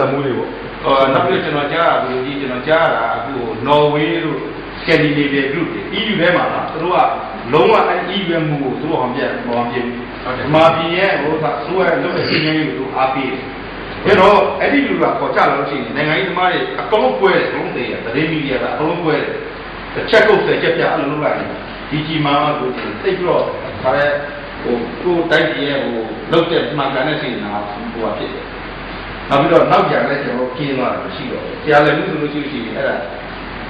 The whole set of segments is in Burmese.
သက်မှုတွေပေါ့ဟောနောက်ပြီးကျွန်တော်ကြားရဘူးဒီကျွန်တော်ကြားရတာအခုနော်ဝေးတို့စကန်ဒီနေဗီးယား group တွေ EU ထဲမှာလားသူတို့ကလုံးဝအဲ EU ရဲ့မူကိုသူတို့ဟောင်းပြဟောင်းပြဟုတ်တယ်မာပြည်ရဲ့ဟိုကဆိုးရလုပ်တဲ့စီးရင်ကိုသူအားပေးတယ်ဒါတော့အဲ့ဒီလူကပေါ်ကြလို့ရှိရင်နိုင်ငံရေးသမားတွေအကုန်လုံးပွဲတယ်ဘုံသေးတယ်သတင်းမီဒီယာကအကုန်လုံးပွဲတယ်တစ်ချက်ကုတ်ဆက်ချက်ပြအဲ့လိုလုပ်လိုက်ရင်ဒီကြီးမားကိုသိပြီးတော့ခါရဲဟိုကိုတိုက်ကြီးရဲ့ဟိုလုပ်တဲ့မှန်ကန်တဲ့စီနာဟိုဟာဖြစ်တယ် နောက်ပြီးတော့နောက်ကြလည်းကျွန်တော်ကျင်းသွားတာမရှိတော့ဘူးဆရာလည်းမှုဆိုလို့ရှိရှိရင်အဲ့ဒါ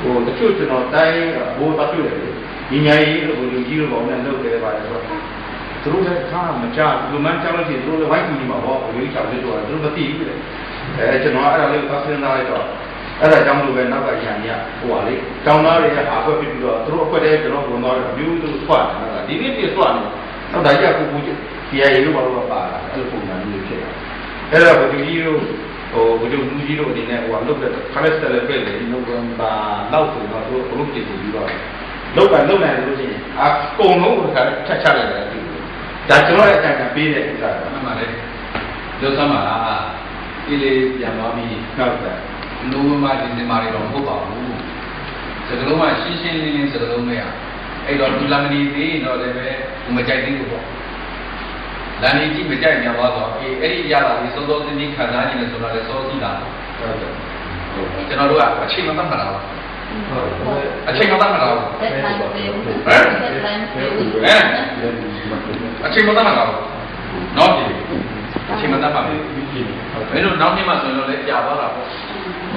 ဟိုတချို့ကျွန်တော်တိုင်းဘိုးပတ်တွေ့တယ်ညီညာကြီးလို့ဘိုးလူကြီးလို့ပေါ့နဲ့လုပ်တယ်ပါတယ်ဆိုတော့သူတို့လည်းခါမကြလူမှန်းကြောက်လို့ရှိရင်သူတို့လည်းဝိုင်းကူညီမှာပေါ့ဘိုးကြီးချောင်းလေးတော့သူတို့မသိဘူးလေအဲကျွန်တော်အဲ့ဒါလေးပတ်စင်းသားလိုက်တော့အဲ့ဒါကြောင့်မလို့ပဲနောက်ကရန်ရဟိုပါလေတောင်းသားတွေကအခွက်ပြပြီးတော့သူတို့အခွက်တည်းကျွန်တော်ဝင်သွားတော့မျိုးသူဆွတ်နေတာဒီနေ့ပြဆွတ်နေတော့ဒါကြီးကကိုကိုကြီးရည်လို့ဘာလို့ပါလာအဲ့လိုပုံစံမျိုးဖြစ်တာ အဲ့တော့ဘုသူကြီးတို့ဟိုဘုသူလူကြီးတို့အနေနဲ့ဟိုကလုတ်တဲ့ခရက်စတယ်ပဲလေနိုဝင်ဘာလောက်ဆိုတော့သူအလုပ်ကြည့်ပြီးတော့လုတ်ပါလုတ်နိုင်လို့ရှိရင်အကုန်လုံးကိုတခါထက်ချလိုက်တယ်ဒါကျွန်တော်ရဲ့အကြံဉာဏ်ပေးတဲ့ဥစ္စာမှန်ပါလေပြောစမ်းပါလားဒီလေးပြန်သွားပြီးဟုတ်ကဲ့နိုဝင်ဘာဒီဇင်ဘာတွေတော့မဟုတ်ပါဘူးစကလုံးကရှင်းရှင်းလင်းလင်းစကလုံးပဲอ่ะအဲ့တော့လူလာမနီသေးတော့လည်းပဲမကြိုက်သေးဘူးပေါ့ လန်နေကြည့်မကြိုက်များသွားတော့အေးအဲ့ဒီရတာဒီစောစောတင်းတင်းခံစားနေတယ်ဆိုတာလည်းစောစီးလာတယ်ဟုတ်ကဲ့ကျွန်တော်တို့ကအချိန်မတတ်မှတ်တာပါအချိန်မတတ်မှတ်တာပါ deadline ပေးဘူးဟမ် deadline ပေးဘူးဟမ်အချိန်မတတ်မှတ်တာပါနော်ဒီအချိန်မတတ်မှတ်ဘူးမင်းတို့နောက်နေ့မှဆိုရင်တော့လည်းကြာသွားတာပေါ့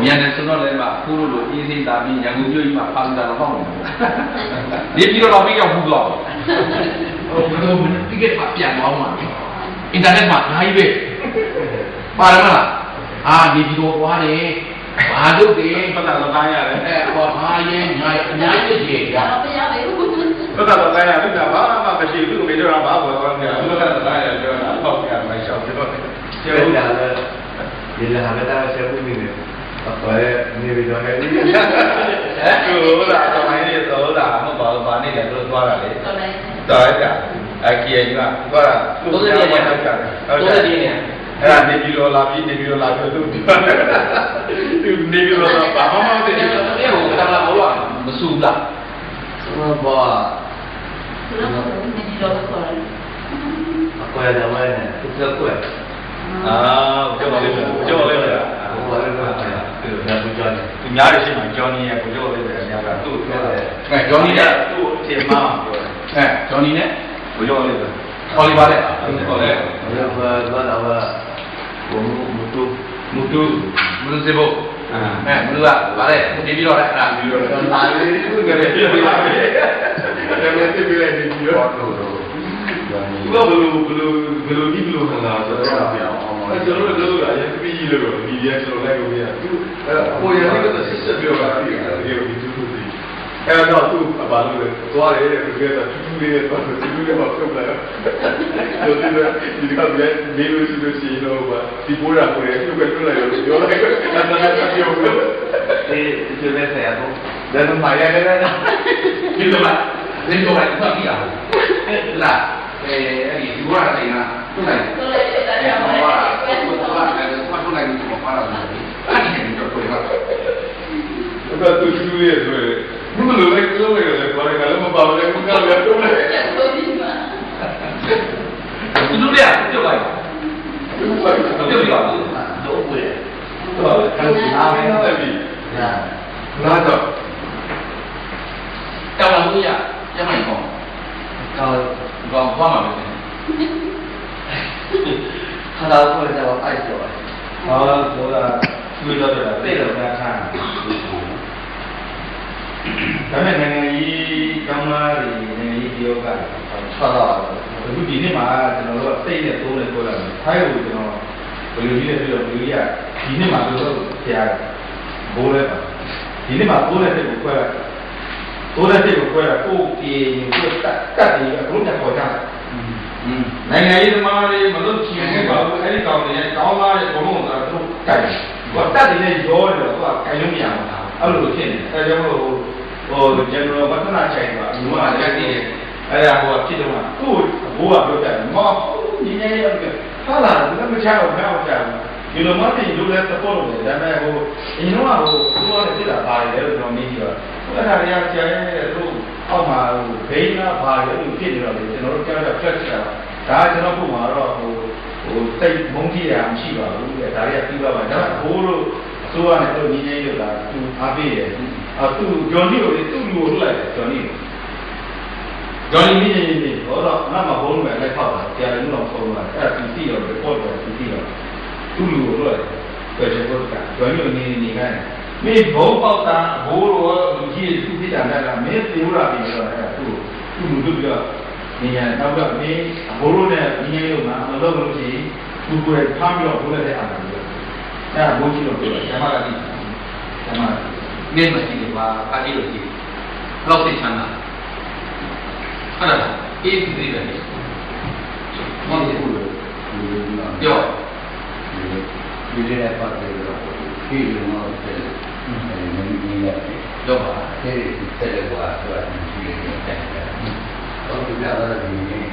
မြန်တယ်ဆိုတော့လည်းမှခုလိုလိုအေးစိတာပြီးရန်ကုန်မြို့ကြီးမှာဖမ်းတာတော့ပေါ့ဒီပြီးတော့ပြီးရောက်ဘူးတော့ ဟိုဘယ်လိုတိကက်မှာပြန်သွားမှာအင်တာနက်မှာအများကြီးပဲပါရမလားအာဒီဒီတော့သွားတယ်ဘာလို့ဒီပတ်သက်တော့တိုင်းရတယ်အဲဟောဟာရဲ့ညာအများကြီးကြီးရရတော့ပြရမယ်ဘူးပတ်သက်တော့တိုင်းရတယ်ဒါဘာမှမရှိဘူးသူမေတော့ဘာဘောကောင်းတယ်သူကလည်းတိုင်းရတယ်ပြောတာပေါ့ကမရှောက်ပြောတယ်ကျေးလာလဲဒီလာပဲတာဆက်ဖို့နေတယ်ဘာလဲနေပြီးတော့ဟဲ့ဟဲ့သူကတော့မိုင်းနေတော့တာမဟုတ်ပါဘူးဗာနေတယ်သူသွားတာလေ တော်တယ်တော်ရတာအခီးကြီးကသွားတာဟုတ်တယ်အဲ့ဒါနေပြီးတော့လာပြီးနေပြီးတော့လာပြီးသူသူနေပြီးတော့ဘာမှမသိဒီဘူးလိုမျိုးကတလာဘောလားမဆူလားဆိုတော့သူတို့ကမင်းတို့ခေါ်တယ်အကွဲတယ်ဝဲနေသူကကွဲအာကြောက်ပါလိမ့်မယ်ကြောက်ပါလိမ့်မယ်ဟိုဘာလဲကွဲသူကဘူးကြောင်းနေသူများရရှိမှဂျော်နီရဲ့ကိုကြောက်ပါလိမ့်မယ်အများကသူ့ပြောတယ်အဲဂျော်နီနဲ့သူ့အထင်မှားပြောတယ် အဲဂျော်နီနဲ့ကိုကြောက်ပါလိမ့်မယ်အော်လီဗာနဲ့ဟုတ်တယ်ဘာဘာဘာဘာဘုံမတူမူတူမလို့စေဖို့အဲမလို့ကဗါလေဒီပြီးတော့အဲ့ဒါပြီးတော့လာလေသူကလည်းပြပြလာတယ်လည်းပြပြလိုက်ပြီးတော့တော့တော့သူကဘယ်လိုဘယ်လိုဘယ်လိုဒီဘယ်လိုခံစားဆိုတော့ပြောင်းအောင်အဲကျွန်တော်တို့တို့ကအရင်ပြီးကြီးလို့ဒီရက်ကျွန်တော်လိုက်လို့မရသူအဲဟိုရနေတော့စစ်စစ်ပြောတာဒီကဒီလိုဒီသူသူ အဲတော့သူဘာလို့လဲသွားတယ်ဒီကတော့တူတူလေးနဲ့သွားတယ်တူတူလေးမှာပြုတ်လာတယ်ဒီလိုဒီကပြန်နေလို့ရှိလို့ရှိရင်တော့ဒီပိုးရာကိုလည်းပြုတ်ပြတ်လိုက်လို့ပြောလိုက်တယ်အဲ့ဒါလည်းပြောလို့အေးဒီလိုဆရာတော့ဒါတော့မရရရဒီလိုလားဒီလိုလိုက်သွားကြည့်အောင်အဲ့လားအဲအဲ့ဒီဒီဝါတိုင်းကသူ့လိုက်တော်တယ်တော်တယ်အဲတော်ဟောတယ်ပါသူ့ဘာလဲသူ့ဘာလိုက်ဒီမှာပါလာတယ်အဲ့ဒီကတော့ကိုယ်ကဒါသူသူရဲ့ဆိုရင် ဘယ်လိုလဲပြောရလဲဘာလဲကလည်းမပါဘူးလေဘုရားလည်းတော့လေချက်ကိုဒီမှာသူတို့လည်းပြုတ်လိုက်ပြုတ်လိုက်တော့ဝယ်တော့ခံစားရတယ်ပြီညာနာတော့တောင်းလာလို့ရရမိုင်ကောင်းတော့ကောင်း သွားမှာပဲခါတော့ကိုတော့အိုက်တော့ဟောဆိုတာသူ့တော့တယ်ပြေတော့ညာခံဒါနဲ့နိုင်ငံကြီးကောင်းသားတွေနိုင်ငံကြီးဒီယောဂဆွာတော့အခုဒီနေ့မှာကျွန်တော်တို့စိတ်နဲ့သုံးနဲ့ပြောတာထိုင်းကိုကျွန်တော်ဘယ်လိုကြီးလဲဆိုတော့ဒီကဒီနေ့မှာတို့ဆရာဘိုးလဲပါဒီနေ့မှာဘိုးလဲတဲ့ကိုခွဲလိုက်ဘိုးလဲတဲ့ကိုခွဲလိုက်ကိုပြေကိုတတ်တတ်ပြီးအခုတက်ပေါ်ကြတယ်อืมနိုင်ငံရေးသမားတွေမလို့ချင်ဘူးပါဘူးအဲဒီကောင်တွေတောင်းသားတွေဘုံလုံးကတော့သူကတ်တယ်။ဘာတက်တယ်ရောတယ်တော့သူကကင်လို့မရဘူး။အဲ့လိုဖြစ်နေတယ်။အဲကြောင့်မို့ ဟို general ဝတ္တနာချိုင်ကဒီမှာတက်နေတယ်။အဲဒါဟိုဖြစ်တော့သူ့ဘိုးကပြောတယ်မဟုတ်ညီနေရတယ်ဟာလာသူကမချအောင်မအောင်ချအောင်ဒီလိုမှပြင်လူလည်း support လုပ်တယ်ဒါပေမဲ့ဟိုအရင်တော့ဟိုသူကလည်းဖြစ်တာပါတယ်လို့ကျွန်တော်မေးကြည့်တော့အဲ့ဒါတွေကကြာရဲ့သူအောက်မှာဟိုဘိန်းကပါတယ်လို့ဖြစ်နေတော့လေကျွန်တော်တို့ကြောက်ရ flex တာဒါကကျွန်တော်ပုံမှာတော့ဟိုဟိုစိတ်မုန်းကြည့်ရမရှိပါဘူးတဲ့ဒါတွေကပြီးသွားပါဒါကဘိုးတို့အစိုးရနဲ့တို့ညီညီလို့ကသူအားပေးတယ် အသူဂျွန်နီကိုလေသူ့လူကိုလှလိုက်တယ်ဂျွန်နီကိုဂျော်နီနေနေနေဟောတော့အနောက်မှာဘုံမဲ့လက်ခောက်တာကြာရင်တော့ဆုံးသွားတယ်အဲ့ဒါသူသိတော့ report တော့သူသိတော့သူ့လူကိုလွှတ်တယ်ပြောချင်ဖို့ကဂျော်နီနေနေနေခိုင်းမင်းဘုံပေါက်တာဘိုးတော်လူကြီးသူသိတာလည်းမင်းသေရပြီဆိုတော့အဲ့ဒါသူ့သူ့လူတို့ပြောနေရနောက်ကမင်းဘိုးတို့နဲ့ညီငယ်လို့ငါမလုပ်လို့ရှိရင်သူကိုယ်ဖမ်းပြီးတော့ဘိုးလည်းအားတယ်အဲ့ဒါဘိုးကြီးတော့ပြောတယ်ကျမကသိကျမက နင်းမှရှိတယ်ပါပါတိလို့ရှိတယ်လောက်သိချမ်းသာအဲ့ဒါအေးစီတယ်လေမောင်ကြီးပြောဒီလေးနဲ့ပတ်သက်တော့ဒီလိုမျိုးဆက်တယ်နည်းနည်းလေးပြောပါအဲဒီဆက်လက်ကွာဆိုတာဒီလိုမျိုးတက်တယ်။တော့ဒီကတော့ဒီနေ့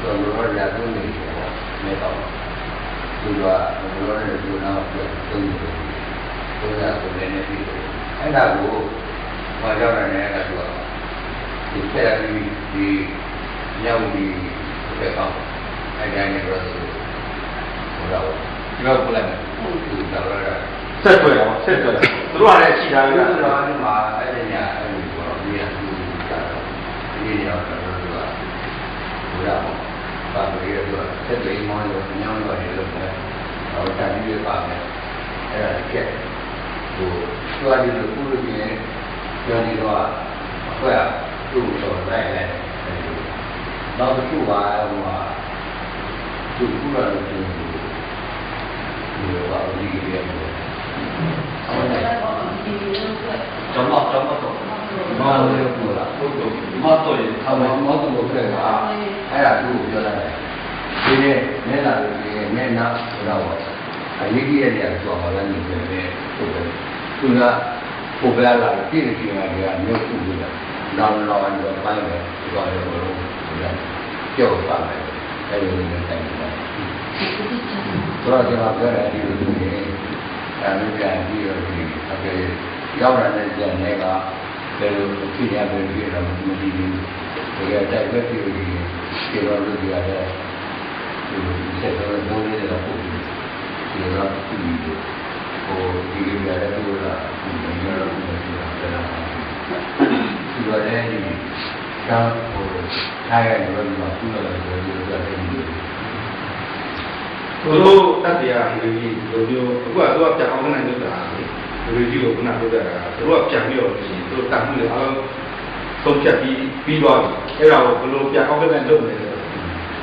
တော့လောရတုံးနေတယ်နေတော့သူကလောရတဲ့သူနောက်ပြန်တုံးတယ်။ ဘုရားကိုလည်းနေပြီးအဲ့ဒါကိုမှာရောက်တယ်အဲ့ဒါကဒီဆရာကြီးဒီညောင်ဒီပဲကောင်းအဲ့ဒါနဲ့တော့ဟိုတော့ဒီတော့ကိုလိုက်မယ်သူတော်ရတာဆက်တွေ့အောင်ဆက်တွေ့တယ်သူတို့ကလည်းရှိတာဒါပဲကတော့ဒီမှာအဲ့ဒီညာအဲ့ဒီပေါ်ဒီရသူတာဒီညောင်းတော့သူကဘုရားပါပြီးတော့ဆက်ပြီးမောင်းလို့ညောင်းတော့ရေလို့ပဲဟောတာဒီရပါမယ်အဲ့ဒါကြက် ဟိုသူကဒီလိုကုလို့ပြင်းပြောနေတော့အခွဲသူ့ကိုလိုက်လိုက်နောက်တစ်ခုပါဟိုမှာသူ့ကုရလို့ပြောဒီလိုပါဒီလိုရတယ်အော်ကျောင်းတော့ကျောင်းတော့မောင်လေးကိုလာဟုတ်တော့မောတော့ရအမေမောတူကိုခဲ့တာအဲ့ဒါသူ့ကိုပြောလိုက်တယ်ဒီနေ့မျက်နှာလေးဒီမျက်နှာတော့ အရေးကြီးတဲ့နေရာဆိုတော့လည်းနေတယ်ဟုတ်တယ်သူကပိုပြလာတယ်ပြည့်စုံနေတာကမျိုးခုပြီးတာလောင်လောင်တော့ပိုင်းပဲဒီကောင်လည်းဘလို့ပြောပါမယ်အဲ့လိုမျိုးတိုင်တယ်ဆိုတော့ကျွန်တော်ပြောတယ်ဒီလိုမျိုးနေအဲလိုပြန်ပြီးတော့ဒီအကေရောက်ရတဲ့ကြံတွေကဘယ်လိုဖြစ်ရဘယ်ဖြစ်ရမသိဘူးဒီကတိုက်ပဲဖြစ်ပြီးဒီလိုလုပ်ရတဲ့ဒီဆက်တော်လုံးလေးတော့ပို့ပြီး ဒီတော့ဒီဟိုဒီလိုရတဲ့လူလာဒီလိုရတဲ့လူလာတယ်လားဒီလိုတဲ့ဒီကဟိုထားရတဲ့လူကသူ့လည်းဒီလိုရတဲ့လူသူတို့တက်တရားဒီလိုမျိုးအခုကသူကပြန်အောင်နိုင်လို့တာလေဒီလိုကြီးကိုခုနပြောတာသူတို့ကပြန်ပြီးတော့ရှိသူတို့တတ်မှုတွေအားလုံးသုံးချက်ပြီးပြီးသွားပြီအဲ့ဒါကိုဘယ်လိုပြန်အောင်နိုင်လုပ်မလဲ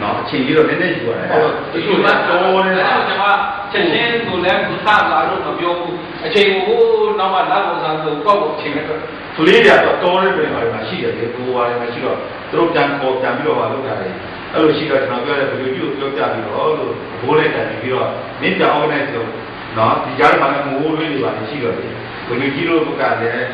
နော်အချိန်ကြီးတော့နည်းနည်းယူရတယ်အဲ့တော့ဒီလိုမှတော်နေတယ်ကျွန်တော် ချက်ချင်းကိုလည်းဘုရားလာလို့မပြောဘူးအချိန်ကိုနောက်မှလက်ပေါ်စားဆိုကောက်ကိုအချိန်နဲ့ကလေးတွေကတော့တော်တဲ့ပြင်ပါမှာရှိတယ်လေကိုယ်ပါရမှာရှိတော့သူတို့ပြန်ပေါ်ပြန်ပြီးတော့ဟာလုပ်တာလေအဲ့လိုရှိတော့ကျွန်တော်ပြောတဲ့ဗီဒီယိုကိုပြောပြပြီးတော့လို့ဘိုးနဲ့တိုင်ပြီးတော့မင်းပြောင်းအောင်နဲ့ဆိုနော်ဒီကြားမှာလည်းမိုးလွေးနေပါလေရှိတော့လေဗီဒီယိုကြီးတို့ကလည်း